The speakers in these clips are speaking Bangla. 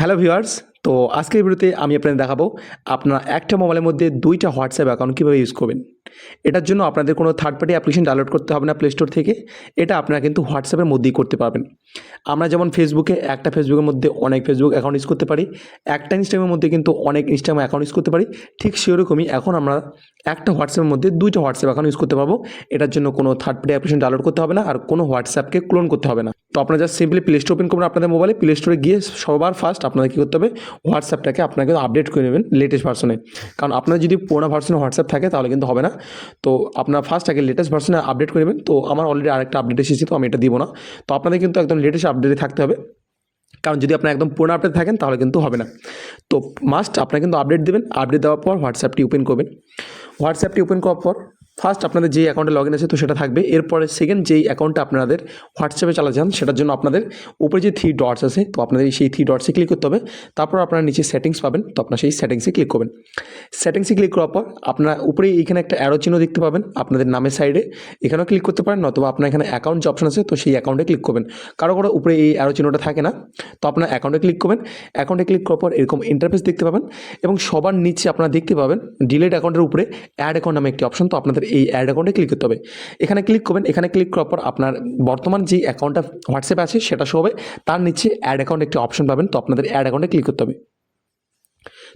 হ্যালো ভিউয়ার্স, তো আজকের ভিডিওতে আমি আপনাদের দেখাবো আপনারা একটা মোবাইলের মধ্যে দুইটা হোয়াটসঅ্যাপ অ্যাকাউন্ট কীভাবে ইউজ করবেন। এটার জন্য আপনাদের কোনো থার্ড পার্টি অ্যাপ্লিকেশন ডাউনলোড করতে হবে না প্লে স্টোর থেকে। এটা আপনারা কিন্তু হোয়াটসঅ্যাপের মধ্যেই করতে পারবেন। আমরা যেমন ফেসবুকে একটা ফেসবুকের মধ্যে অনেক ফেসবুক অ্যাকাউন্ট ইউজ করতে পারি। একটা ইনস্টাগ্রামের মধ্যে কিন্তু অনেক ইনস্টাগ্রাম অ্যাকাউন্ট ইউজ করতে পারি। ঠিক সেরকমই এখন আমরা একটা হোয়াটসঅ্যাপের মধ্যে দুইটা হোয়াটসঅ্যাপ অ্যাকাউন্ট ইউজ করতে পারব। এটার জন্য কোনো থার্ড পার্টি অ্যাপ্লিকেশন ডাউনলোড করতে হবে না আর কোনো হোয়াটসঅ্যাপকে ক্লোন করতে হবে না। তো আপনারা just simply Play Store open করবেন আপনাদের মোবাইলে প্লে স্টোরে গিয়ে সবার ফার্স্ট আপনাদের কী করতে হবে? হোয়াটসঅ্যাপটাকে আপনাকে আপডেট করে নেবেন লেটেস্ট ভার্সনে কারণ আপনার যদি পুরোনো ভার্সনে হোয়াটসঅ্যাপ থাকে তাহলে কিন্তু হবে না। তো আপনার ফার্স্ট আগে লেটেস্ট ভার্সনে আপডেট করে নেবেন। তো আমার অলরেডি আরেকটা আপডেট এসেছে, তো আমি এটা দিব না। তো আপনাদের কিন্তু একদম লেটেস্ট আপডেটে থাকতে হবে। কারণ যদি আপনার একদম পুরোনো আপডেট থাকেন, তাহলে কিন্তু হবে না। তো মাস্ট আপনার কিন্তু আপডেট দেবেন। আপডেট দেওয়ার পর হোয়াটসঅ্যাপটি ওপেন করবেন। হোয়াটসঅ্যাপটি ওপেন করার পর ফার্স্ট আপনাদের যেই অ্যাকাউন্টে লগ ইন আছে, তো সেটা থাকবে। এরপরে সেকেন্ড যেই অ্যাকাউন্টটা আপনাদের হোয়াটসঅ্যাপে চালা যান সেটার জন্য আপনাদের উপরে যে থ্রি ডটস আছে, তো আপনাদের সেই থ্রি ডটসে ক্লিক করতে হবে। তারপর আপনারা নিচে সেটিংস পাবেন, তো আপনার সেই সেটিংসে ক্লিক করবেন। সেটিংসে ক্লিক করার পর, আপনার উপরে এখানে একটা অ্যারো চিহ্ন দেখতে পাবেন, আপনাদের নামের সাইডে এখানেও ক্লিক করতে পারেন, নতুবা আপনার এখানে অ্যাকাউন্ট যে অপশন আছে, তো সেই অ্যাকাউন্টে ক্লিক করবেন। কারও কারও উপরে এই অ্যারো চিহ্নটা থাকে না, তো আপনার অ্যাকাউন্টে ক্লিক করবেন। অ্যাকাউন্টে ক্লিক করার পর এরকম ইন্টারফেস দেখতে পাবেন, এবং সবার নিচে আপনারা দেখতে পাবেন ডিলেট অ্যাকাউন্টের উপরে অ্যাড অ্যাকাউন্ট নামে একটি অপশন তো আপনাদের এই অ্যাড অ্যাকাউন্টে ক্লিক করতে হবে। এখানে ক্লিক করবেন, এখানে ক্লিক করার পর আপনার বর্তমান যে অ্যাকাউন্টটা হোয়াটসঅ্যাপে আছে, সেটা শো হবে। তার নিচে অ্যাড অ্যাকাউন্ট একটি অপশন পাবেন, তো আপনাদের অ্যাড অ্যাকাউন্টে ক্লিক করতে হবে।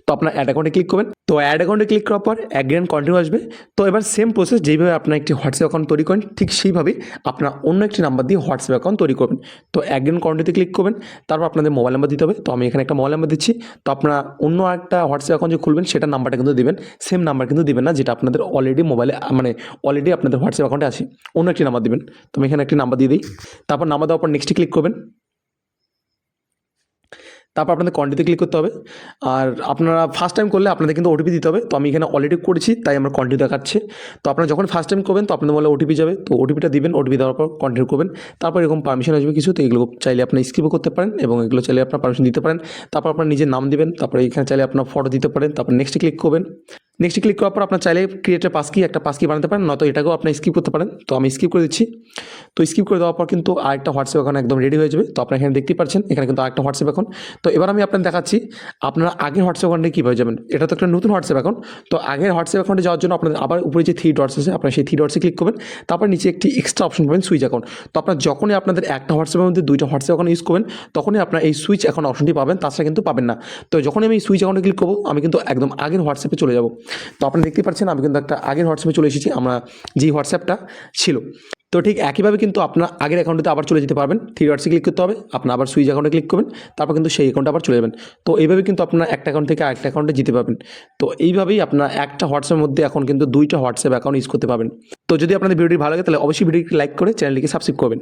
তো আপনার অ্যাড অ্যাকাউন্টে ক্লিক করবেন। তো অ্যাড অ্যাকাউন্টে ক্লিক করার পর অ্যাগ্রেন কন্টিনিউ আসবে। তো এবার সেম প্রসেস যেইভাবে আপনার একটি হোয়াটসঅ্যাপ অ্যাকাউন্ট তৈরি করেন, ঠিক সেইভাবেই আপনার অন্য একটি নাম্বার দিয়ে হোয়াটসঅ্যাপ অ্যাকাউন্ট তৈরি করবেন। তো অ্যাগ্রেন কন্টিনিউতে ক্লিক করবেন, তারপর আপনাদের মোবাইল নাম্বার দিতে হবে। তো আমি এখানে একটা মোবাইল নাম্বার দিচ্ছি। তো আপনারা অন্য একটা হোয়াটসঅ্যাপ অ্যাকাউন্ট যে খুলবেন, সেটার নাম্বারটা কিন্তু দেবেন। সেম নাম্বার কিন্তু দেবেন না, যেটা আপনাদের অলরেডি মোবাইলে মানে অলরেডি আপনাদের হোয়াটসঅ্যাপ অ্যাকাউন্টে আছে। অন্য একটি নাম্বার দিবেন। তো আমি এখানে একটি নাম্বার দিয়ে দিই। তারপর নাম্বার দেওয়ার পর নেক্সটে ক্লিক করবেন। তারপর আপনাদের কন্টিতে ক্লিক করতে হবে। আর আপনারা ফার্স্ট টাইম করলে আপনাদের কিন্তু ওটিপি দিতে হবে। তো আমি এখানে অলরেডি করেছি, তাই আমার কন্টিনিউ দেখাচ্ছে। তো আপনারা যখন ফার্স্ট টাইম করবেন, তো আপনাদের বলে ওটিপি যাবে। তো ওটিপিটা দিবেন ওটিপি দেওয়ার পর কন্টিনিউ করবেন। তারপর এরকম পারমিশন আসবে কিছু, তো এগুলো চাইলে আপনার স্কিপও করতে পারেন এবং এগুলো চাইলে আপনার পারমিশন দিতে পারেন। তারপর আপনার নিজের নাম দিবেন, তারপরে এখানে চাইলে আপনার ফটো দিতে পারেন। তারপর নেক্সটে ক্লিক করবেন। নেক্সটে ক্লিক করার পর আপনার চাইলে ক্রিয়েটের পাসকি একটা পাসকি বানাতে পারেন, নয়তো এটাকেও আপনি স্কিপ করতে পারেন। তো আমি স্কিপ করে দিচ্ছি। তো স্কিপ করে দেওয়ার পর কিন্তু আরেকটা হোয়াটসঅ্যাপ এখন একদম রেডি হয়ে যাবে। তো আপনারা এখানে দেখতেই পাচ্ছেন, এখানে কিন্তু আরেকটা হোয়াটসঅ্যাপ এখন। তো এবার আমি আপনাদের দেখাচ্ছি, আপনারা আগের হোয়াটসঅ্যাপ অ্যাকাউন্টে কীভাবে যাবেন? এটা তো একটা নতুন হোয়াটসঅ্যাপ এখন তো আগের হোয়াটসঅ্যাপ অ্যাকাউন্টে যাওয়ার জন্য আপনাদের আবার উপরে যে থ্রি ডটস আছে, আপনারা সেই থ্রি ডটসে ক্লিক করবেন। তারপর নিচে একটি এক্সট্রা অপশন পাবেন সুইচ অ্যাকাউন্ট তো আপনার যখনই আপনাদের একটা হোয়াটসঅ্যাপের মধ্যে দুইটা হোয়াটসঅ্যাপ অ্যাকাউন্ট ইউজ করবেন, তখনই আপনার এই সুইচ অ্যাকাউন্ট অপশনটি পাবেন। তাছাড়া কিন্তু পাবেন না। তো যখনই আমি সুইচ অ্যাকাউন্টে ক্লিক করব, আমি কিন্তু একদম আগের হোয়াটসঅ্যাপে চলে যাব। তো আপনারা দেখতে পাচ্ছেন, আমি কিন্তু একটা আগের হোয়াটসঅ্যাপে চলে এসেছি, আমরা যেই হোয়াটসঅ্যাপটা ছিল। তো ঠিক একইভাবে কিন্তু আপনার আগের অ্যাকাউন্টে আবার চলে যেতে পারবেন। থ্রি ডটসে ক্লিক করতে হবে, আপনার আবার সুইচ অ্যাকাউন্টে ক্লিক করবেন, তারপর কিন্তু সেই অ্যাকাউন্টে আবার চলে যাবেন। তো এইভাবে কিন্তু আপনার একটা অ্যাকাউন্ট থেকে আরেকটা অ্যাকাউন্টে যেতে পারবেন। তো এইভাবেই আপনার একটা হোয়াটসঅ্যাপের মধ্যে এখন কিন্তু দুইটা হোয়াটসঅ্যাপ অ্যাকাউন্ট ইউজ করতে পারবেন। তো যদি আপনাদের ভিডিওটি ভালো লাগে, তাহলে অবশ্যই ভিডিওটি লাইক করে চ্যানেলটিকে সাবস্ক্রাইব করবেন।